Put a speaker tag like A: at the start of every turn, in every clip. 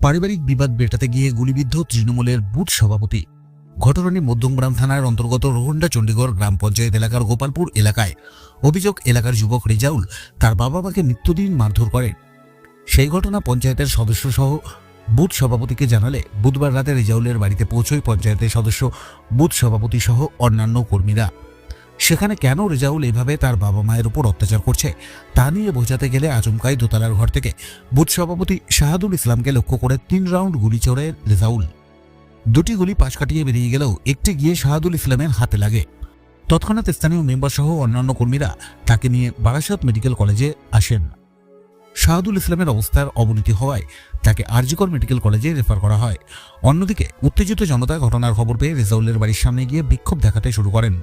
A: পারিবারিক বিবাদ মেটাতে গিয়ে গুলিবিদ্ধ তৃণমূলের বুথ সভাপতি। ঘটনাটি মধ্যমগ্রাম থানার অন্তর্গত রোহন্ডা, চণ্ডীগড় গ্রাম পঞ্চায়েত এলাকার গোপালপুর এলাকায়। অভিযোগ, এলাকার যুবক রেজাউল তার বাবা মাকে নিত্যদিন মারধর করেন। সেই ঘটনা পঞ্চায়েতের সদস্য সহ বুথ সভাপতিকে জানালে বুধবার রাতে রেজাউলের বাড়িতে পৌঁছয় পঞ্চায়েতের সদস্য, বুথ সভাপতি সহ অন্যান্য কর্মীরা। সেখানে কেন রেজাউল এভাবে তার বাবা মায়ের উপর অত্যাচার করছে, তা নিয়ে বোঝাতে গেলে আচমকাই দোতলার ঘর থেকে বুথ সভাপতি শাহাদুল ইসলামকে লক্ষ্য করে তিন রাউন্ড গুলি চড়ে রেজাউল। দুটি গুলি পাশ কাটিয়ে বেরিয়ে গেলেও একটি গিয়ে শাহাদুল ইসলামের হাতে লাগে। তৎক্ষণাৎ স্থানীয় মেম্বার সহ অন্যান্য কর্মীরা তাকে নিয়ে বারাসাত মেডিকেল কলেজে আসেন। শাহাদুল ইসলামের অবস্থার অবনতি হওয়ায় তাকে আরজিকর মেডিকেল কলেজে রেফার করা হয়। অন্যদিকে উত্তেজিত জনতা ঘটনার খবর পেয়ে রেজাউলের বাড়ির সামনে গিয়ে বিক্ষোভ দেখাতে শুরু করেন।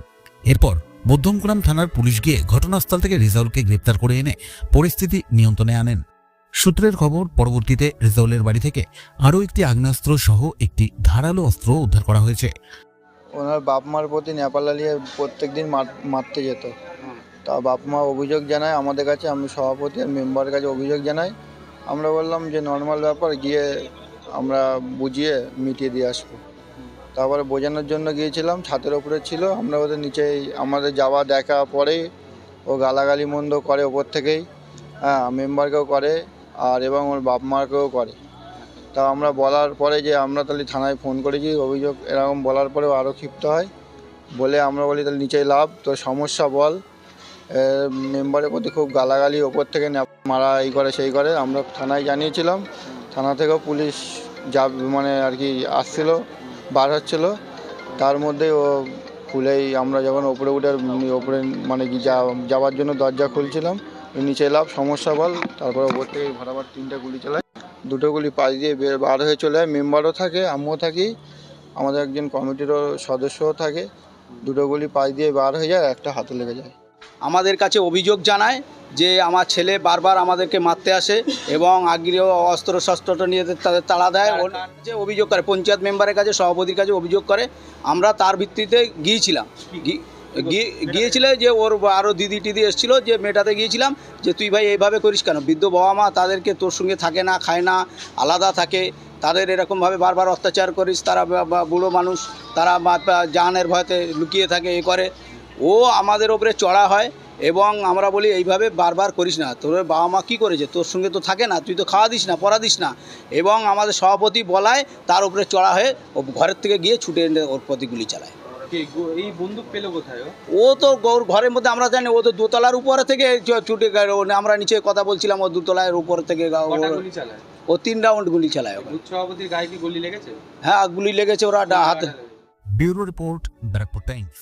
A: এরপর মধ্যমগ্রাম থানার পুলিশ গিয়ে ঘটনাস্থল থেকে রেজাউলকে গ্রেপ্তার করে এনে পরিস্থিতি নিয়ন্ত্রণে আনেন। সূত্রের খবর, পরবর্তীতে রেজাউলের বাড়ি থেকে আরও একটি আগ্নেয়াস্ত্র সহ একটি ধারালো অস্ত্র উদ্ধার করা হয়েছে।
B: ওনার বাপ মার প্রতি নেপাল আলিয়ে প্রত্যেক দিন মারতে যেত। তা বাপ মা অভিযোগ জানায়, আমাদের কাছে আমি সভাপতি আর মেম্বারের কাছে অভিযোগ জানাই। আমরা বললাম যে, নর্মাল ব্যাপার, গিয়ে আমরা বুঝিয়ে মিটিয়ে দিয়ে আসব। তারপরে বোঝানোর জন্য গিয়েছিলাম, ছাদের ওপরে ছিল। আমরা ওদের নিচেই আমাদের যাওয়া দেখা পরেই ও গালাগালি মন্দ করে ওপর থেকেই। হ্যাঁ মেম্বারকেও করে আর এবং ওর বাপ মাকেও করে। তা আমরা বলার পরে যে আমরা তাহলে থানায় ফোন করেছি, অভিযোগ এরকম বলার পরেও আরও ক্ষিপ্ত হয়। বলে আমরা বলি, তাহলে নিচেই লাভ, তোর সমস্যা বল। মেম্বারের প্রতি খুব গালাগালি, ওপর থেকে মারা, এই করে, সেই করে। আমরা থানায় জানিয়েছিলাম। থানা থেকেও পুলিশ যা মানে আর কি আসছিল। বার হচ্ছিল। তার মধ্যে ও খুলেই আমরা যখন ওপরে উঠে ওপরে মানে যাওয়ার জন্য দরজা খুলছিলাম নিচে লাভ সমস্যা বল, তারপরে ওপর থেকে ভরাবার তিনটা গুলি চালায় দুটো গুলি পাশ দিয়ে বার হয়ে চলে যায়, মেম্বারও থাকে আমিও থাকি, আমাদের একজন কমিটিরও সদস্যও থাকে। দুটো গুলি পাশ দিয়ে বার হয়ে যায়, একটা হাতে লেগে যায়।
C: আমাদের কাছে অভিযোগ জানায় যে আমার ছেলে বারবার আমাদেরকে মারতে আসে এবং আগ্রীয় অস্ত্র শস্ত্রটা নিয়ে তাদের তাড়া দেয় ওর যে অভিযোগ করে পঞ্চায়েত মেম্বারের কাছে সভাপতির কাছে অভিযোগ করে আমরা তার ভিত্তিতে গিয়েছিলাম। গিয়েছিল যে ওর আরও দিদি টিদি এসেছিল যে মেটাতে গিয়েছিলাম যে তুই ভাই এইভাবে করিস কেন? বৃদ্ধ বাবা মা তাদেরকে তোর সঙ্গে থাকে না খায় না আলাদা থাকে। তাদের এরকমভাবে বারবার অত্যাচার করিস তারা বুড়ো মানুষ তারা জানের ভয়তে লুকিয়ে থাকে এ করে। ও আমাদের ওপরে চড়া হয় এবং আমরা বলি এইভাবে বারবার করিস না। তোর বাবা মা কী করেছে? তোর সঙ্গে তো থাকে না। তুই তো খাওয়া দিস না পড়া দিস না। এবং আমাদের সভাপতি বলায় তার উপরে চড়া হয়ে ও ঘরের থেকে গিয়ে ছুটে এনে ওর প্রতি গুলি চালায়।
D: এই বন্দুক পেল কোথায় ও?
C: তো ওর ঘরের মধ্যে আমরা জানি ও তো দোতলার উপরে থেকে ছুটে গেল। আমরা নিচে কথা বলছিলাম ও দোতলার উপর থেকে ও তিন রাউন্ড গুলি চালায়
D: সভাপতির গায়ে কি গুলি লেগেছে?
C: হ্যাঁ গুলি লেগেছে ওরা হাতে
A: ব্যুরো রিপোর্ট ব্যারাকপুর টাইমস।